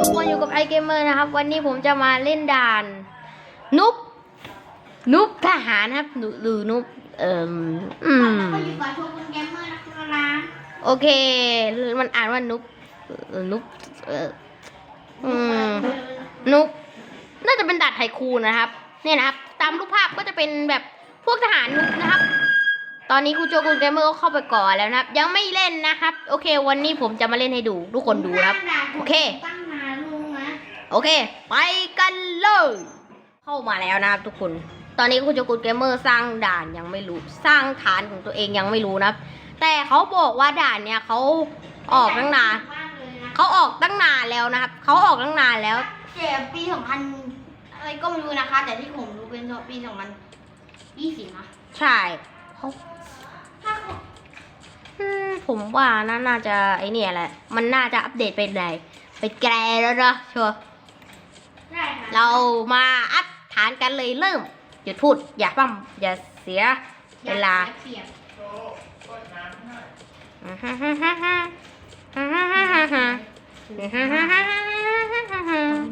ทุกคนอยู่กับไอเกมเมอร์นะครับ วันนี้ผมจะมาเล่นด่าน นุบนุบทหารครับหรือหรือนุบเอ่มอืมก็อยู่กับโชกุนเกมเมอร์นะครับโอเค มันอ่านว่านุบเอ่อนุบเอออืมนุบน่าจะเป็นด่านไทคูนนะครับ เนี่ยนะครับ ตามรูปภาพก็จะเป็นแบบพวกทหารนุบนะครับ ตอนนี้ครูโจกุนเกมเมอร์ก็เข้าไปก่อนแล้วนะครับ ยังไม่เล่นนะครับ โอเค วันนี้ผมจะมาเล่นให้ดู ทุกคนดูนะครับ โอเค ตั้งนานลุงนะโอเค ไปกันเลย เข้ามาแล้วนะครับทุกคน ตอนนี้คุณโจกุลเกมเมอร์สร้างด่านยังไม่รู้ สร้างฐานของตัวเองยังไม่รู้นะครับ แต่เขาบอกว่าด่านเนี่ยเขาออกตั้งนานมากเลยนะเขาออกตั้งนานแล้วนะครับ เขาออกตั้งนานแล้ว เจ็บปีสองพันอะไรก็ไม่รู้นะคะ แต่ที่ผมรู้เป็นปีสองพันยี่สิบนะ ใช่เขาถ้าเขาอืม ผมว่าน่าน่าจะไอเนี่ยแหละ มันน่าจะอัปเดตเป็นไหนเป็นแกรแล้วนะชัวร์ได้ค่ะเรามาอัพฐานกันเลยเริ่มหยุดพูด อย่าปั้มอย่าเสียเวลาเปรียบ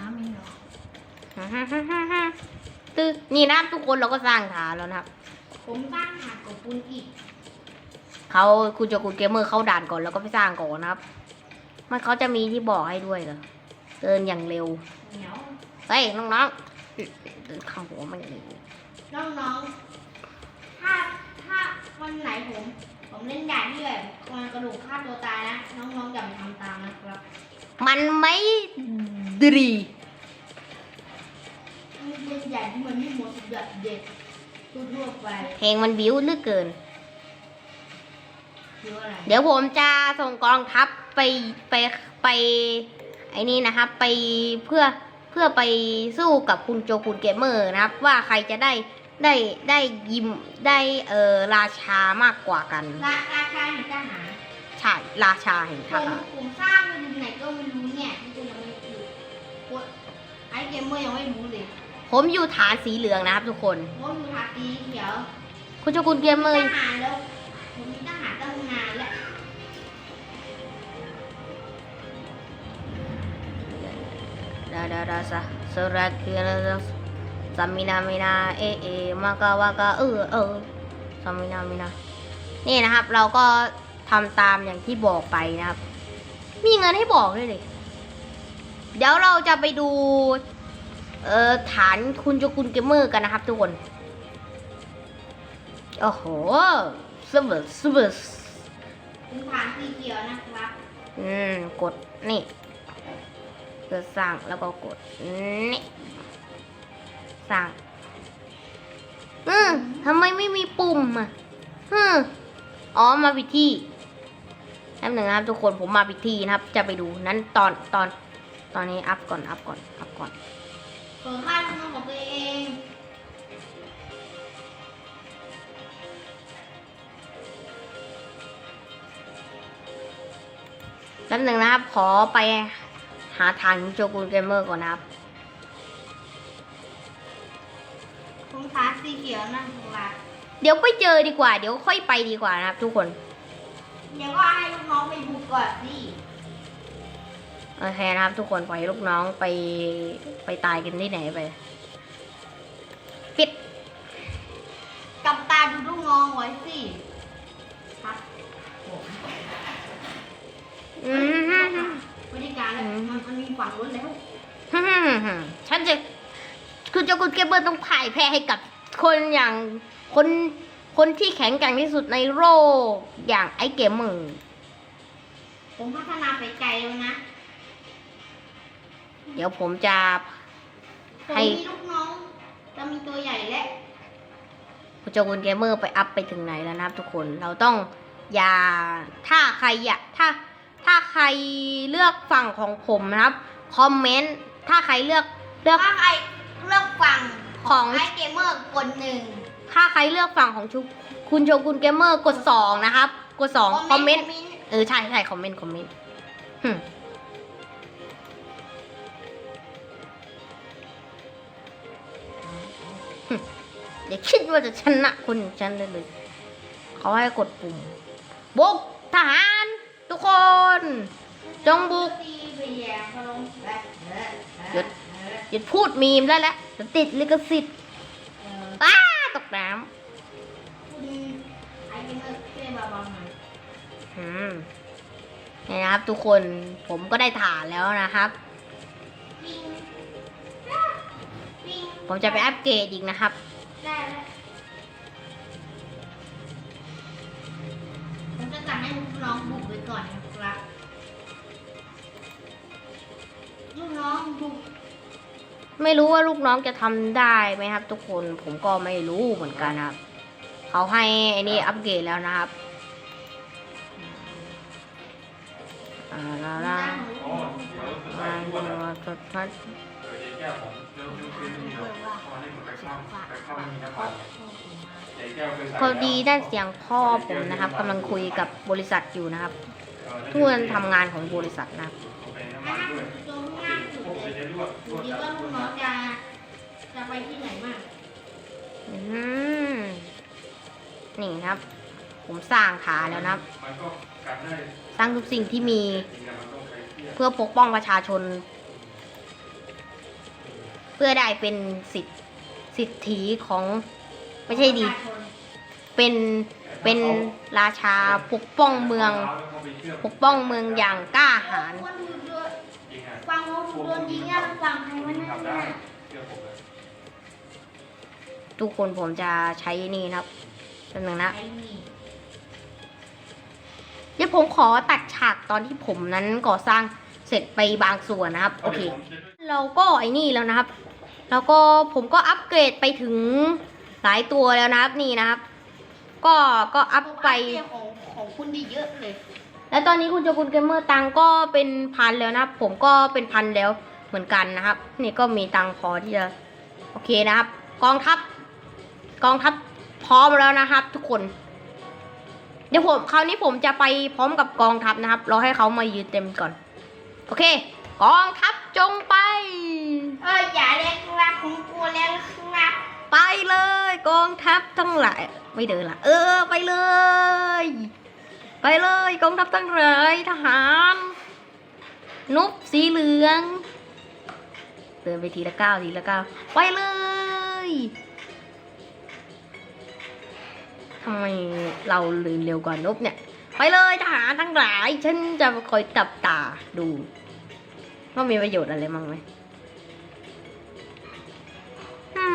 น้ำมีเหรอตึกนี่นะครับทุกคนเราก็สร้างฐานแล้วนะครับ ผมสร้างหาดกับปุนอีก เขาคุณจะคุณเกมเมอร์เข้าด่านก่อนแล้วก็ไปสร้างก่อนนะครับ มันเขาจะมีที่บอกให้ด้วยเหรอเดินอย่างเร็วเหนียวเฮ้ยน้องๆเดินข้างหัวมันเร็วน้องๆถ้าถ้าวันไหนผมผมเล่นด่านที่แบบมันกระดูกฆ่าตัวตายนะน้องๆอย่าไปทำตามนะครับ มันไม่ดีมันเป็นด่านที่มันไม่หมดสุดยอดเด็ดทั่วๆไปเพลงมันบิ้วเหลือเกินคืออะไร เดี๋ยวผมจะส่งกองทัพไปไปไปไอ้นี่นะครับ ไปเพื่อเพื่อไปสู้กับคุณโจคุณเกมเมอร์นะครับ ว่าใครจะได้ได้ได้ยิมได้เออราชามากกว่ากัน ราราชาแห่งทหารใช่ราชาแห่งผทมหารผมสร้างมันอยู่ไหนก็ไม่รู้เนี่ยที่คุณยังไม่รู้โอ๊ยไอ้เกมเมอร์ยังไม่รู้เลยผมอยู่ฐานสีเหลืองนะครับทุกคนว่ามีทาสีเขียวคุณโจคุณเกมเมอทร์หารแล้วผมมีทาดาดาซะสระเกียร์สามินามินาเอเอมากาวากาเออเออสามินามินานี่นะครับ เราก็ทำตามอย่างที่บอกไปนะครับ มีเงินให้บอกด้วยเลยเดี๋ยวเราจะไปดูเอ่อฐานคุณโจกุลเกมเมอร์กันนะครับทุกคน โอ้โหสเบสสเบสผมทหารสีเขียวนะครับ อืม กดนี่ เพื่อสร้างแล้วก็กดนี่สร้างอืมทำไมไม่มีปุ่มอะฮึมอ๋อมาผิดที่แป๊บหนึ่งนะครับทุกคนผมมาผิดที่นะครับ จะไปดูนั้นตอนตอน ตอนนี้อัพก่อนอัพก่อนอัพก่อนเปิดค่ายลูกน้องของตัวเองแป๊บหนึ่งนะครับขอไป หาทางโจกุลเกมเมอร์ก่อนนะครับผมทหารสีเขียวนะครับเดี๋ยวไปเจอดีกว่า เดี๋ยวค่อยไปดีกว่านะครับ ทุกคนเดี๋ยวก็ให้ลูกน้องไปบุกก่อนสิโอเคนะครับ ทุกคนปล่อยให้ลูกน้องไปไปตายกันที่ไหนไป ปิดจับตาดูลูกน้องไว้สิครับผม อืมบริการแล้วมันมันมีฝั่งรถแล้วฉันจะคุณเจ้าคุณเกมเบอร์ต้องพ่ายแพ้ให้กับคนอย่างคนคนที่แข็งแกร่งที่สุดในโลกอย่างไอ้เกมเมอร์ผมพัฒนาไปไกลแล้วนะ เดี๋ยวผมจะผมให้มีลูกน้องจะมีตัวใหญ่และคุณเจ้าคุณเกมเมอร์ไปอัพไปถึงไหนแล้วนะครับทุกคนเราต้องอย่าถ้าใครอยากถ้า ถ้าใครเลือกฝั่งของผมนะครับ คอมเมนต์ ถ้าใครเลือกเลือก ถ้าใครเลือกฝั่งของ ไอเกมเมอร์กดหนึ่งถ้าใครเลือกฝั่งของชุคุณโชกุนเกมเมอร์กดสองนะครับ กดสองคอมเมนต์ เออ ใช่ใช่คอมเมนต์ คอมเมนต์หึหึอย่าคิดว่าจะชนะคนอย่างฉันได้เลย เขาให้กดปุ่มบุกทหาร ทุกคน จงบุก หยุดหยุดพูดมีมได้แล้วจะติดลิขสิทธิ์อ้าตกน้ำอืมนี่นะครับ ทุกคนผมก็ได้ฐานแล้วนะครับ ผมจะไปอัปเกรดอีกนะครับ ได้แล้วผมจะให้ลูกน้องบุกไปก่อนนะครับ ลูกน้องบุกไม่รู้ว่าลูกน้องจะทำได้ไหมครับ ทุกคนผมก็ไม่รู้เหมือนกันครับ เขาให้อ้นี่อัปเกรดแล้วนะครับอ่าแล้วด้านะนของลูกอ๋อน้องเดี๋ยวสุดท้ายอ่าทุกคนตัวทัดเออไอ้แก้วผมเจอฟิวฟิวนี่เนาะพอให้ผมไปข้าไปข้า มีน้ำมันไอ้แก้วเคยใส่พอดีได้เสียงพ่อผมนะครับกำลังคุยกับบริษัทอยู่นะครับเออทุกคนทำงานของบริษัทนะครับเอาไปน้ำมันด้วยตรงข้างล่างสุดพวกเลไปยใช้ลวดลดูวดดีจับว่าลูกน้องจะจะไปที่ไหนบ้างอืมนี่นะครับ ผมสร้างฐานแล้วนะครับมันก็กัดได้สร้างทุกสิ่งที่มีจริงๆมันต้องไปเที่ยวเพื่อปกป้องประชาชน เพื่อได้เป็นสิทธิสิทธิของ ไม่ใช่ดี เป็นเป็นราชาปกป้องเมือง ปกป้องเมืองอย่างกล้าหาญคนดูโดนจริงอะฟังว่าโดนยิงอะฟังใครวะนั่นทำได้น่ะเชื่อผมเลยทุกคนผมจะใช้นี่นะครับแป๊บนึงนะไอ้นี่เดี๋ยวผมขอตัดฉากตอนที่ผมนั้นก่อสร้างเสร็จไปบางส่วนนะครับ โอเค เราก็ไอ้นี่แล้วนะครับ แล้วก็ผมก็อัปเกรดไปถึง หลายตัวแล้วนะครับนี่นะครับ ก็ก็อัพไปผมอัปเดตของของคุณดีเยอะเลย แล้วตอนนี้คุณโจกุนเกมเมอร์ตังก็เป็นพันแล้วนะครับ ผมก็เป็นพันแล้วเหมือนกันนะครับ นี่ก็มีตังพอที่จะโอเคนะครับ กองทัพกองทัพพร้อมแล้วนะครับ ทุกคน เดี๋ยวผมคราวนี้ผมจะไปพร้อมกับกองทัพนะครับรอให้เขามายืนเต็มก่อน โอเค กองทัพจงไป เอออย่าเรียกครับผมกลัวแล้วครับ ไปเลย กองทัพทั้งหลายไม่เดินละ เออไปเลย ไปเลยกองทัพทั้งหลายทหารนุบสีเหลืองเดินไปทีละก้าวทีละก้าวไปเลยทำไมเราเดินเร็วกว่านบเนี่ย ไปเลยทหารทั้งหลาย ฉันจะคอยจับตาดูว่ามีประโยชน์อะไรมั้งไหม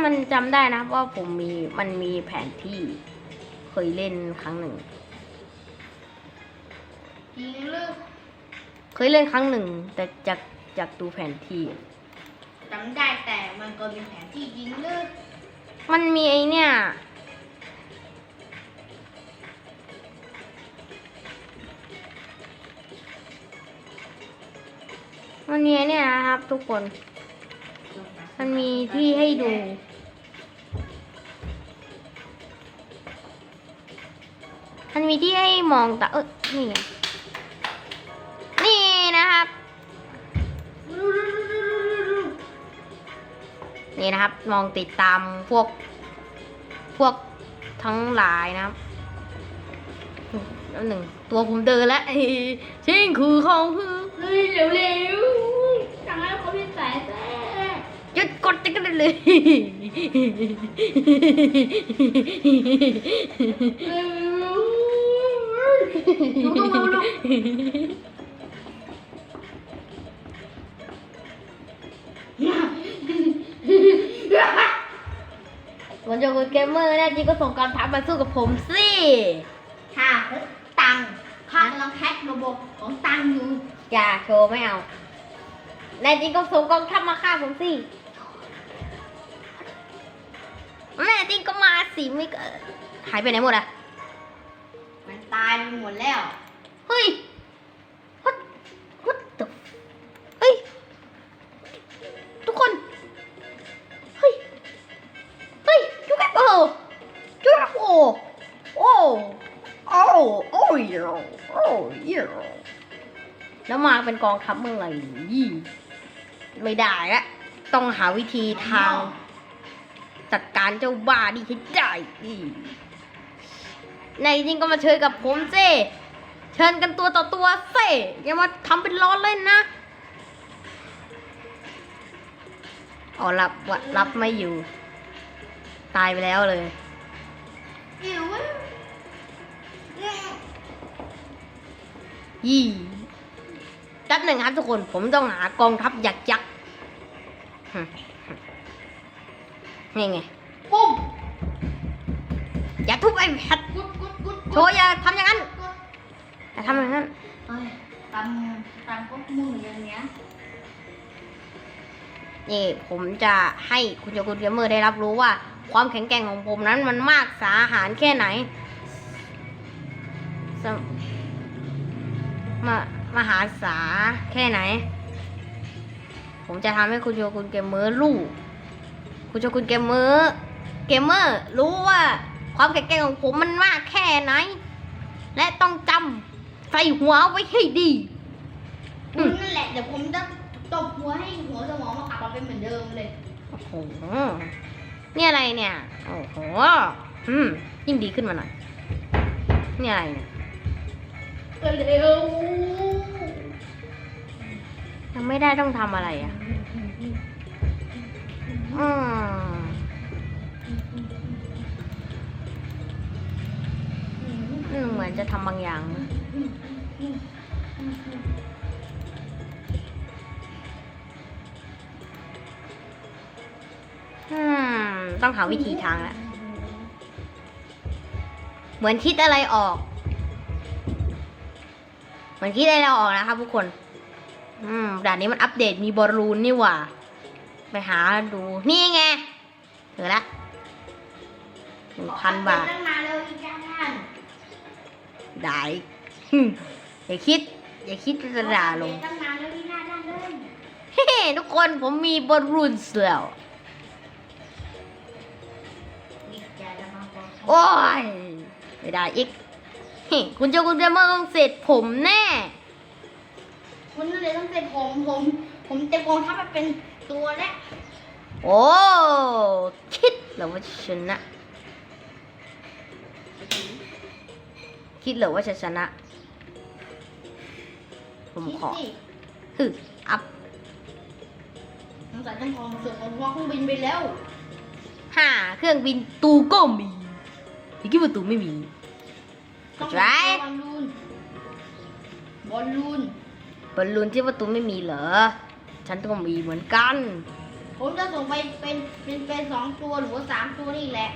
มมันจำได้นะว่าผมมีมันมีแผนที่เคยเล่นครั้งหนึ่ง ยิงเลิกเคยเล่นครั้งหนึ่ง แต่จากจากดูแผนที่ จำได้แต่มันก็มีแผนที่ยิงเลิกมันมีไอเนี่ย มันมีไอ้เนี่ยนะครับทุกคน มันมีที่ให้ดู มันมีที่ให้มองตาเออนี่ไงนี่นะครับ นี่นะครับ มองติดตามพวก พวกทั้งหลายนะครับแล้วหนึ่งตัวผมเดินแล้วชิงคือของคือเฮ้ยเร็วๆจังแล้วเขาพี่สายแท้หยุดกดจะกันเลย เร็วๆลุกลุกลุกมันจะเป็นเกมเมอร์แน่จริงก็ส่งการทัพมาสู้กับผมสิค่าพกตังค์ค่ากำลังแพ็คระบบของตังค์อยู่ อย่าโชว์ไม่เอาแน่จริงก็ส่งกองทัพมาฆ่าผมสิแน่จริงก็มาสิไม่ก็หายไปไหนหมดอะมัน ตายไปหมดแล้ว เฮ้ย what what the เฮ้ย ทุกคน เฮ้ย เฮ้ยยูแบโอ้ยูแบโอ้โอ้โอ้โอ้ยโอ้ยแล้วมาเป็นกองทัพเมื่อไหร่ยี่ไม่ได้ละต้องหาวิธีทาง จัดการเจ้าบ้านี่ให้ได้อี ในจริงก็มาเชิญกับผมเซเชิญกันตัวต่อตัวเซอย่ามาทำเป็นล้อเล่นนะอ๋อรับวะรับไม่อยู่ ตายไปแล้วเลยอิ๋วเว้ยเนี่ยยี่แป๊บหนึ่งครับทุกคนผมต้องหากองทัพยักษ์ยักษ์นี่ไง ปุ้ม อย่าทุบไอ้แพทกุดกุดกุดโชว์อย่าทำอย่างนั้นกุดอย่าทำอย่างนั้นเอ้ยตำตำก็มืออย่างเนี้ยนี่ผมจะให้คุณโจคุณเกมเมอร์ได้รับรู้ว่า ความแข็งแกร่งของผมนั้นมันมากสาหารแค่ไหนสมมามหาศาลแค่ไหน ผมจะทำให้คุณโจคุณเกมเมอร์รู้ คุณโจคุณเกมเมอร์เกมเมอร์รู้ว่า ความแข็งแกร่งของผมมันมากแค่ไหน และต้องจำใส่หัวไว้ให้ดีอืคุมณนั่นแหละเดี๋ยวผมจะตบหัวให้หัวสมองมากลับมาเป็นเหมือนเดิมเลย โอ้โหนี่อะไรเนี่ย โอ้โหอืมยิ่งดีขึ้นมาหน่อยนี่อะไรเนี่ยเร็วยังไม่ได้ต้องทำอะไรอะ อืม เหมือนจะทำบางอย่าง ต้องหาวิธีทางแล้วเหมือนคิดอะไรออก เหมือนคิดอะไรออกนะครับทุกคน อืมด่านนี้มันอัปเดตมีบอลลูนนี่หว่า ไปหาดู นี่ไงเจอละหนึ่งพันบาท ด้หึอย่าคิด อย่าคิดจะด่าลงตั้งนานแล้วที่หน้าด้านเลยเฮ้ทุกคนผมมีบอลลูนแล้วอีกจ้าจะมาบอกโอ้ยไม่ได้อีกเฮ้คุณเจ้าคุณเจมเมอร์ต้องเสร็จผมแน่ คุณนั่นเลยต้องเสร็จผมผม ผมเต็มกองทัพมาเป็นตัวแล้วโอ้ คิดเหรอว่าจะชนะ คิดเหรอว่าจะชนะ ผมคิดขอสิฮึอัพสงสัยต้องของส่งของเครื่องบินไปแล้วห้าเครื่องบินตูก็มีอย่าคิดว่าตูไม่มีต้องไรบอลลูนบอลลูนบอลลูนที่ว่าตูไม่มีเหรอ ฉันก็มีเหมือนกัน ผมจะส่งไปเป็นเป็นเป็นสองตัวหรือว่าสามตัวนี่แหละ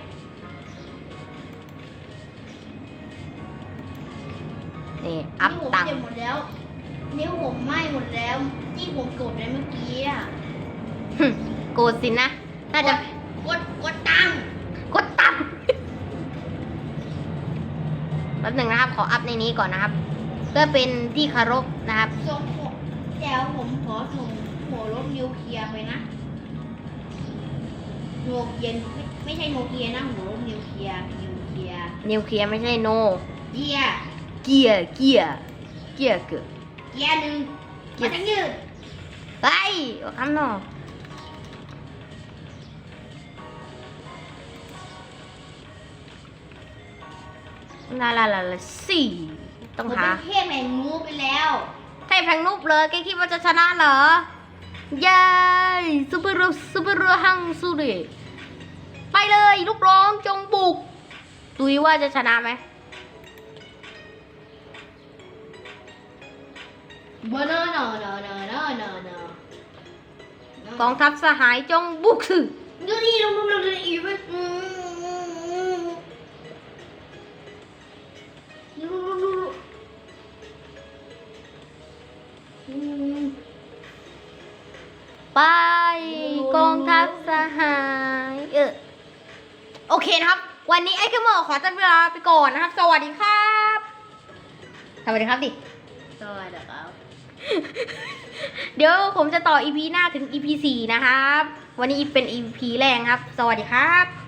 นี่อัพนี่ผมตังเจ็บค์หมดแล้ว นิ้วผมไหม้หมดแล้ว ที่ผมกดไปเมื่อกี้อะหึโกรธสินะ น่าจะกดกดตังค์กดตังค์แป๊บหนึ่งนะครับ ขออัพในนี้ก่อนนะครับ เพื่อเป็นที่เคารพนะครับ ส่งผมเดี๋ยวผมขอส่งหัวรบนิวเคลียร์ไปนะโนเกียไม่ไม่ใช่โนเกียนะหัวรบนิวเคลียร์นิวเคลียร์นิวเคลียร์ไม่ใช่โน เกียร์ เกียร์เกียร์เกียร์เกิดเกียร์หนึ่งเกียร์มาทั้งยืดไปคำนอกลาลาลาลาสี่ต้องผมหาเป็นเทพแห่งมูไปแล้วไทยแพงนุบเลยแกคิดว่าจะชนะเหรอเย้ซูเปอร์รูซูเปอร์รูฮังซูดิไปเลยลูกร้องจงบุกตุยว่าจะชนะไหม บนานานานานานานากองทัพสหายจงบุกสิดูดิดูดูดูดูอีเวนต์ดูดูดูดูอืมไปกองทัพสหายเออโอเคนะครับ วันนี้ไอ้เคมอขอจัดเวลาไปก่อนนะครับ สวัสดีครับ สวัสดีครับดิ เดี๋ยวผมจะต่ออีพีหน้าถึงอีพีสี่นะครับ วันนี้เป็นอีพีแรกครับ สวัสดีครับ